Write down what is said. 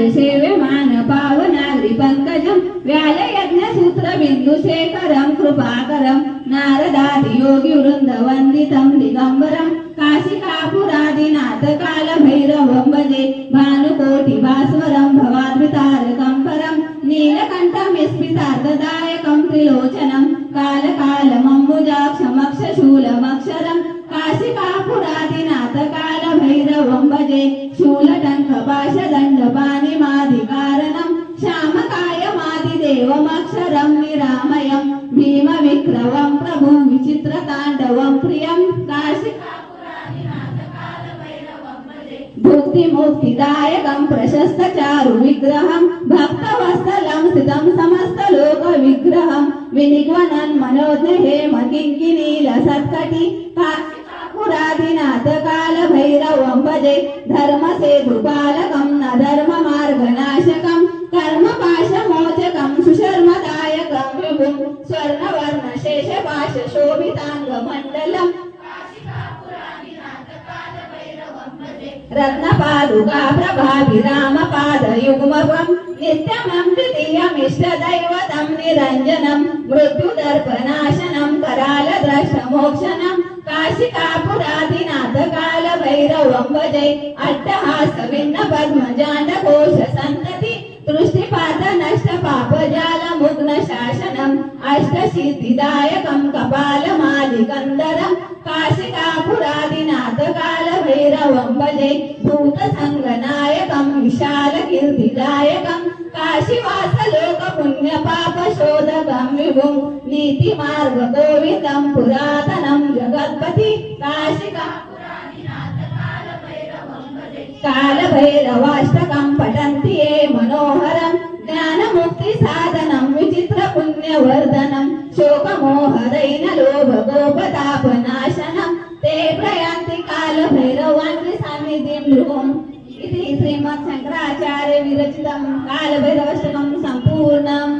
सेव्यमान पावनाग्रि पङ्कजं व्यालयज्ञसूत्रबिन्दुशेखरं कृपाकरं नारदादि योगिवृन्दवन्दितं दिगम्बरं काशिकापुरादिनाथकालभैरवं भजे भानुकोटिभास्वरं भवाद्वितारकं परं नीलकण्ठं स्मितार्धदायकं त्रिलोचनं कालकालमम्बुजाक्षमक्षशूलमक्षरं काशिकापुरादिनाथकालभैरवं भजे शूलटङ्कपाशदण्डपानिमादिकारणं श्यामकायमादिदेवमक्षरं निरामयं भीमविक्रमं प्रभु विचित्रताण्डवं प्रियं भुक्तिमुक्तिदायकं प्रशस्तचारु विग्रहं भक्तवत्सलं स्थितं समस्तलोकविग्रहं विनिग्वनन् मनोज्ञहेम किङ्किनीलसत्कटि पुरादिनाथकालभैरवं भजे धर्मसेतुपालकं न धर्ममार्गनाशकं स्वर्णवर्णशेषपाश शोभिताङ्गमण्डलम् रत्नपादुका प्रभाभिरामपादयुग्मवम् नित्यमं तृतीयमिष्टदैवतं निरञ्जनं मृत्युदर्पनाशनं करालद्रष्टमोक्षणं काशिकापुराधिनाथकालभैरवं भजे अट्टहासविन्न पद्मजाण्डकोश सन्तति दृष्टिपात नष्ट पाप पापजाल शासनम् अष्टसिद्धिदायकम् काल काशिकापुरादिनाथकालभैरवम् भजे भूतसङ्गनायकम् विशालकीर्तिदायकम् काशिवासलोकपुण्यपापशोधकम् विभुम् नीतिमार्गगोविन्दम् पुरातनम् जगत्पति काशिका कालभैरवाष्टकम् पठन्ति ये मनोहरम् ज्ञानमुक्तिसार పుణ్యవర్ధనం శోకమోహదైన లోభ గోపతాపనాశనం తే ప్రయాంతి కాల భైరవాన్ని సన్నిధిం ఇది శ్రీమత్ శంకరాచార్య విరచితం కాలభైరవ సంపూర్ణం